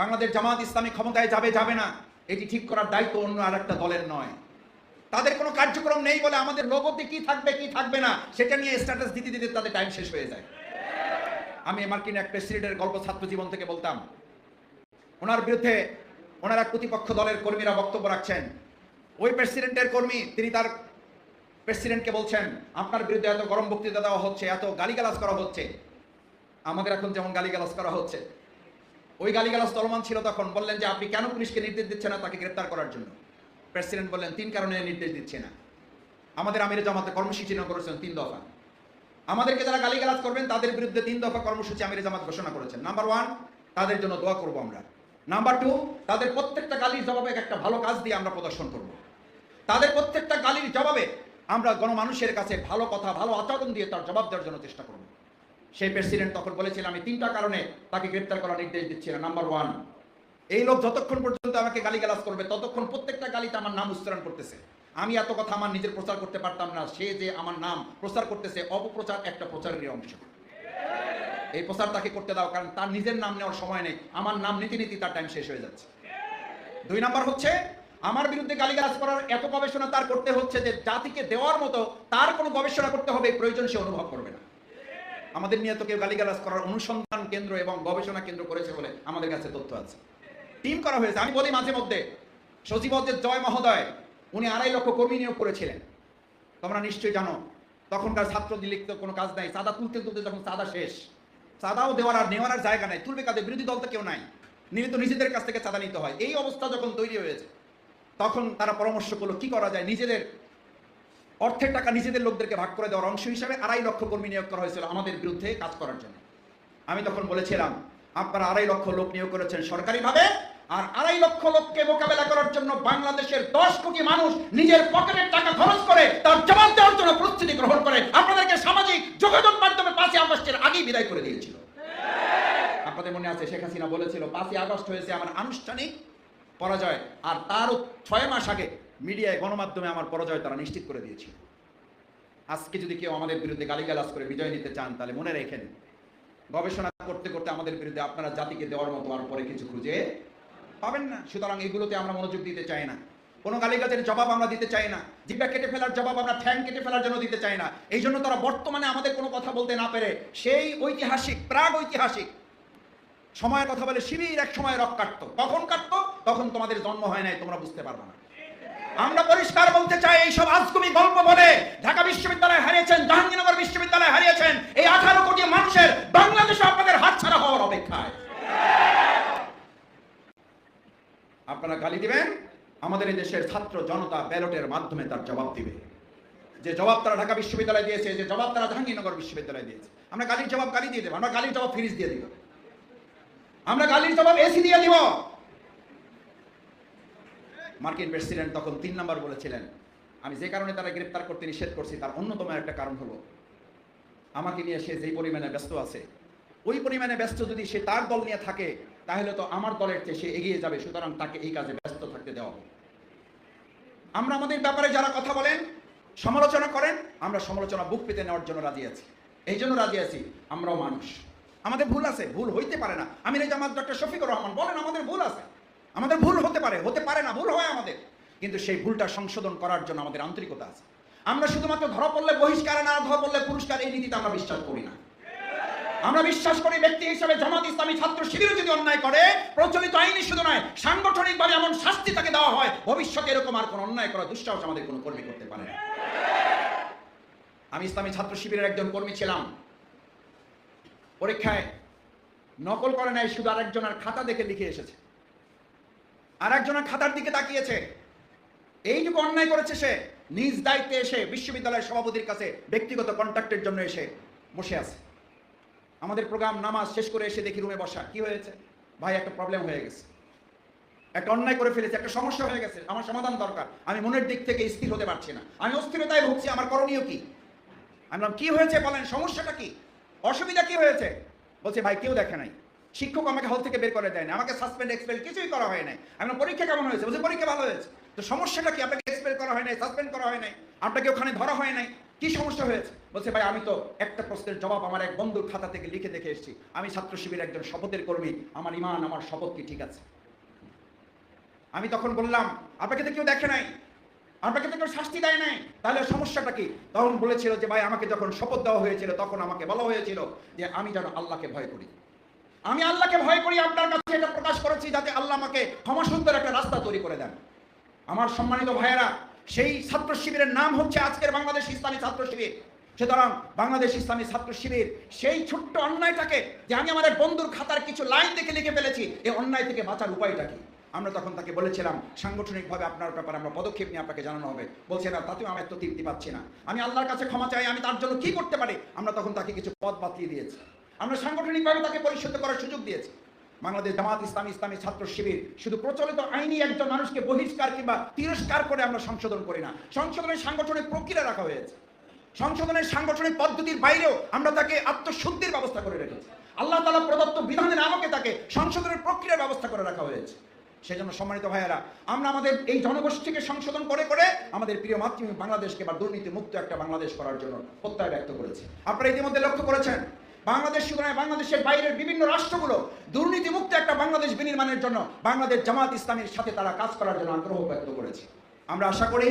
বাংলাদেশ জামাত ইসলামী ক্ষমতায় যাবে যাবে না। এটি ঠিক করার দায়িত্ব অন্য আর একটা দলের নয়। তাদের কোনো কার্যক্রম নেই বলে আমাদের লোগোতে কি থাকবে কি থাকবে না, সেটা নিয়ে স্ট্যাটাস দিতে দিতে তাদের টাইম শেষ হয়ে যায়। আমি মার্কিন এক প্রেসিডেন্টের গল্প ছাত্র জীবন থেকে বলতাম, ওনার বিরুদ্ধে ওনার প্রতিপক্ষ দলের কর্মীরা বক্তব্য রাখছেন। ওই প্রেসিডেন্টের কর্মী, তিনি তার প্রেসিডেন্টকে বলছেন, আপনার বিরুদ্ধে এত গরম বক্তৃতা দেওয়া হচ্ছে, এত গালিগালাজ করা হচ্ছে। আমাদের এখন যেমন গালিগালাজ করা হচ্ছে ওই গালিগালাজ চলমান ছিল তখন। বললেন যে, আপনি কেন পুলিশকে নির্দেশ দিচ্ছেন না তাকে গ্রেপ্তার করার জন্য? প্রেসিডেন্ট বললেন, তিন কারণে নির্দেশ দিচ্ছে না। আমাদের আমির জামাতে কর্মসূচি না করেছেন তিন দফা। আমাদেরকে যারা গালিগালাজ করবেন, তাদের বিরুদ্ধে তিন দফা কর্মসূচি আমির জামাত ঘোষণা করেছেন। নাম্বার ওয়ান, তাদের জন্য দোয়া করব আমরা। নাম্বার টু, তাদের প্রত্যেকটা গালির জবাবে একটা ভালো কাজ দিয়ে আমরা প্রদর্শন করব। তাদের প্রত্যেকটা গালির জবাবে আমরা গণমানুষের কাছে ভালো কথা, ভালো আচরণ দিয়ে তার জবাব দেওয়ার জন্য চেষ্টা করব। সেই প্রেসিডেন্ট তখন বলেছিলেন আমি তিনটা কারণে তাকে গ্রেপ্তার করার নির্দেশ দিচ্ছি না। নাম্বার ওয়ান এই লোক যতক্ষণ পর্যন্ত আমাকে গালিগালাজ করবে, ততক্ষণ প্রত্যেকটা গালিতে আমার নাম উচ্চারণ করতেছে। আমি এত কথা আমার নিজের প্রচার করতে পারতাম না। সে যে আমার নাম প্রচার করতেছে, অপপ্রচার একটা প্রচারের অংশ। এই প্রচার তাকে করতে দাও, কারণ তার নিজের নাম নেওয়ার সময় নেই। আমার নাম নীতি নীতি তার টাইম শেষ হয়ে যাচ্ছে। দুই নাম্বার হচ্ছে, আমার বিরুদ্ধে গালিগালাজ করার এত গবেষণা তার করতে হচ্ছে যে জাতিকে দেওয়ার মতো তার কোনো গবেষণা করতে হবে প্রয়োজন সে অনুভব করবে না। আমাদের নিয়ে তো কেউ গালিগালাজ করার অনুসন্ধান কেন্দ্র এবং গবেষণা কেন্দ্র করেছে বলে আমাদের কাছে তথ্য আছে। টিম করা হয়েছে। আমি বলি মাঝে মধ্যে সচিবদের জয় মহোদয়, উনি আড়াই লক্ষ কর্মী নিয়োগ করেছিলেন। তোমরা নিশ্চয়ই জানো, তখনকার ছাত্র লিখতে কোনো কাজ নাই। চাঁদা তুলতে তুলতে যখন চাঁদা শেষ, চাঁদাও দেওয়ার আর নেওয়ার জায়গা নাই। তুলবে কাদের? বিরোধী দল তো কেউ নাই। নিলে নিজেদের কাছ থেকে চাঁদা নিতে হয়। এই অবস্থা যখন তৈরি হয়েছে, তখন তারা পরামর্শ করল, কি করা যায়? নিজেদের অর্থের টাকা নিজেদের লোকদেরকে ভাগ করে দেওয়ার অংশ হিসাবে আড়াই লক্ষ কর্মী নিয়োগ করা হয়েছিল আমাদের বিরুদ্ধে কাজ করার জন্য। আমি তখন বলেছিলাম, আপনারা আড়াই লক্ষ লোক নিয়োগ করেছেন সরকারিভাবে, আর আড়াই লক্ষ লোককে মোকাবেলা করার জন্য বাংলাদেশের দশ কোটি মানুষ নিজের পকেটের টাকা খরচ করে তার জবাব দেওয়ার জন্য প্রস্তুতি গ্রহণ করে আপনাদেরকে সামাজিক যোগাযোগ মাধ্যমে পাঁচই আগস্টের আগেই বিদায় করে দিয়েছিল। আপনাদের মনে আছে শেখ হাসিনা বলেছিল, পাঁচই আগস্ট হয়েছে আমার আনুষ্ঠানিক পরাজয়, আর তারও ছয় মাস আগে মিডিয়ায় গণমাধ্যমে আমার পরাজয় তারা নিশ্চিত করে দিয়েছিল। আজকে যদি কেউ আমাদের বিরুদ্ধে গালিগালাজ করে বিজয় নিতে চান, তাহলে মনে রেখেন গবেষণা করতে করতে আমাদের বিরুদ্ধে আপনারা জাতিকে দেওয়ার মতো আর পরে কিছু খুঁজে পাবেন না। সুতরাং এগুলোতে আমরা মনোযোগ দিতে চাই না। কোনো গালিগাজের জবাব আমরা দিতে চাই না। জিব্বা কেটে ফেলার জবাব আমরা ঠ্যাং কেটে ফেলার জন্য দিতে চাই না। এই জন্য তারা বর্তমানে আমাদের কোনো কথা বলতে না পেরে সেই ঐতিহাসিক, প্রাগ ঐতিহাসিক সময়ের কথা বলে শিবির এক সময় রক কাটতো। কখন কাটতো? তখন তোমাদের জন্ম হয় নাই, তোমরা বুঝতে পারবে না। আমরা পরিষ্কার বলতে চাই, এইসব আজগুবি গল্প বলে ঢাকা বিশ্ববিদ্যালয় হারিয়েছেন, জাহাঙ্গীরনগর বিশ্ববিদ্যালয় হারিয়েছেন, এই আঠারো কোটি মানুষের বাংলাদেশে আপনাদের হাতছাড়া হওয়ার অপেক্ষায়। আপনারা গালি দিবেন, আমাদের এই দেশের ছাত্র জনতা ব্যালটের মাধ্যমে তার জবাব দিবে। যে জবাব তারা ঢাকা বিশ্ববিদ্যালয় দিয়েছে, যে জবাব তারা জাহাঙ্গীরনগর বিশ্ববিদ্যালয় দিয়েছে। আমরা গালির জবাব গালি দিয়ে দেবো, আমরা গালির জবাব ফিরিজ দিয়ে দিব। আমরা গালির জবাব এসি দিয়ে দিব। মার্কিন প্রেসিডেন্ট তখন তিন নাম্বার বলেছিলেন, আমি যে কারণে তারা গ্রেপ্তার করতে নিষেধ করছি, তার অন্যতম একটা কারণ হলো, আমাকে নিয়ে সে যেই পরিমাণে ব্যস্ত আছে, ওই পরিমাণে ব্যস্ত যদি সে তার দল নিয়ে থাকে, তাহলে তো আমার দলের চেয়ে সে এগিয়ে যাবে, সুতরাং তাকে এই কাজে ব্যস্ত থাকতে দেওয়া আমরা আমাদের ব্যাপারে যারা কথা বলেন, সমালোচনা করেন, আমরা সমালোচনা বুক পেতে নেওয়ার জন্য রাজি আছি। এই জন্য রাজি আছি, আমরাও মানুষ। আমাদের ভুল আছে, ভুল হইতে পারে না। আমি জামাত ডক্টর শফিকুর রহমান বলেন, আমাদের ভুল আছে। আমাদের ভুল পারে, হতে পারে না, ভুল হয় আমাদের। কিন্তু সেই ভুলটা সংশোধন করার জন্য আমাদের আন্তরিকতা আছে। আমরা শুধুমাত্র ধরা পড়লে বহিষ্কার, না ধরা পড়লে পুরস্কার, এই নীতিতে আমরা বিশ্বাস করি না। আমরা বিশ্বাস করি ব্যক্তি হিসাবে জামাত ইসলামী ছাত্র শিবির যদি অন্যায় করে, প্রচলিত আইনি শুধু নয়, সাংগঠনিকভাবে এমন শাস্তি তাকে দেওয়া হয়, ভবিষ্যতে এরকম আর কোন অন্যায় করা দুঃসাহস আমাদের কোনো কর্মী করতে পারে না। আমি ইসলামী ছাত্র শিবিরের একজন কর্মী ছিলাম। পরীক্ষায় নকল করে নাই, শুধু আরেকজনের খাতা দেখে লিখে এসেছে। আর একজনের খাতার দিকে তাকিয়েছে। এইটুকু অন্যায় করেছে সে। নিজ দায়িত্বে এসে বিশ্ববিদ্যালয়ের সভাপতির কাছে ব্যক্তিগত কন্ট্যাক্টের জন্য এসে বসে আছে। আমাদের প্রোগ্রাম নামাজ শেষ করে এসে দেখি রুমে বসা। কি হয়েছে? ভাই একটা প্রবলেম হয়ে গেছে। একটা অন্যায় করে ফেলেছে একটা সমস্যা হয়ে গেছে। আমার সমাধান দরকার। আমি মনের দিক থেকে স্থির হতে পারছি না। আমি অস্থিরতায় ভুগছি। আমার করণীয় কি? আমি বললাম, কি হয়েছে বলেন? সমস্যাটা কি? অসুবিধা কি হয়েছে? বলছে ভাই কেউ দেখে নাই। শিক্ষক আমাকে হল থেকে বের করে দেয় না আমাকে সাসপেন্ড এক্সপেল কিছুই করা হয় নাই। আমি পরীক্ষা কেমন হয়েছে? বলছে, পরীক্ষা ভালো হয়েছে। তো সমস্যাটা কি? আপনাকে এক্সপেল করা হয় নাই সাসপেন্ড করা হয় নাই, আপনাকে ওখানে ধরা হয় নাই? কি সমস্যা হয়েছে? বলছে, ভাই, আমি তো একটা প্রশ্নের জবাব আমার এক বন্ধুর খাতা থেকে লিখে দেখে এসেছি। আমি ছাত্র শিবির একজন শপথের কর্মী, আমার ইমান, আমার শপথ কি ঠিক আছে? আমি তখন বললাম, আপনাকে তো কেউ দেখে নাই, আপনাকে তো কেউ শাস্তি দেয় নাই। তাহলে সমস্যাটা কি? তখন বলেছিল যে, ভাই, আমাকে যখন শপথ দেওয়া হয়েছিল, তখন আমাকে বলা হয়েছিল যে, আমি যেন আল্লাহকে ভয় করি। আমি আল্লাহকে ভয় করি, আপনার কাছে এটা প্রকাশ করেছি যাতে আল্লাহ আমাকে ক্ষমা সুন্দর একটা রাস্তা তৈরি করে দেন। আমার সম্মানিত ভাইয়েরা, সেই ছাত্র শিবিরের নাম হচ্ছে আজকের বাংলাদেশ ইসলামী ছাত্র শিবির। সুতরাং বাংলাদেশ ইসলামী ছাত্র শিবির সেই ছোট্ট অন্যায়টাকে যে আমি আমার বন্ধুর খাতার কিছু লাইন দেখে লিখে ফেলেছি এই অন্যায় থেকে বাঁচার উপায়টা কি? আমরা তখন তাকে বলেছিলাম, সাংগঠনিকভাবে আপনার ব্যাপারে আমরা পদক্ষেপ নিয়ে আপনাকে জানানো হবে। বলছে, না, তাতেও আমি এত তৃপ্তি পাচ্ছি না। আমি আল্লাহর কাছে ক্ষমা চাই, আমি তার জন্য কি করতে পারি? আমরা তখন তাকে কিছু পদ বাতিয়ে দিয়েছি। আমরা সাংগঠনিকভাবে তাকে পরিশুদ্ধ করার সুযোগ দিয়েছি। বাংলাদেশ জামাত ইসলামী ইসলামী ছাত্র শিবির শুধু প্রচলিত আইনি একজন মানুষকে বহিষ্কার কিংবা তিরস্কার করে আমরা সংশোধন করি না। সংশোধনের সাংগঠনিক প্রক্রিয়া রাখা হয়েছে। সংশোধনের সাংগঠনিক পদ্ধতির বাইরেও আমরা তাকে আত্মশুদ্ধির ব্যবস্থা করে রেখেছি। আল্লাহ তালা প্রদত্ত বিধানের আলোকে তাকে সংশোধনের প্রক্রিয়ার ব্যবস্থা করে রাখা হয়েছে। সেজন্য সম্মানিত ভাইয়েরা, আমরা আমাদের এই জনগোষ্ঠীকে সংশোধন করে করে আমাদের প্রিয় মাতৃভূমি বাংলাদেশকে বা দুর্নীতি মুক্ত একটা বাংলাদেশ করার জন্য প্রত্যয় ব্যক্ত করেছে। আপনারা ইতিমধ্যে লক্ষ্য করেছেন বাংলাদেশ শুধু নয় বাংলাদেশের বাইরের বিভিন্ন রাষ্ট্রগুলো দুর্নীতিমুক্ত একটা বাংলাদেশ বিনির্মাণের জন্য বাংলাদেশ জামাত ইসলামের সাথে তারা কাজ করার জন্য আগ্রহ ব্যক্ত করেছে। আমরা আশা করি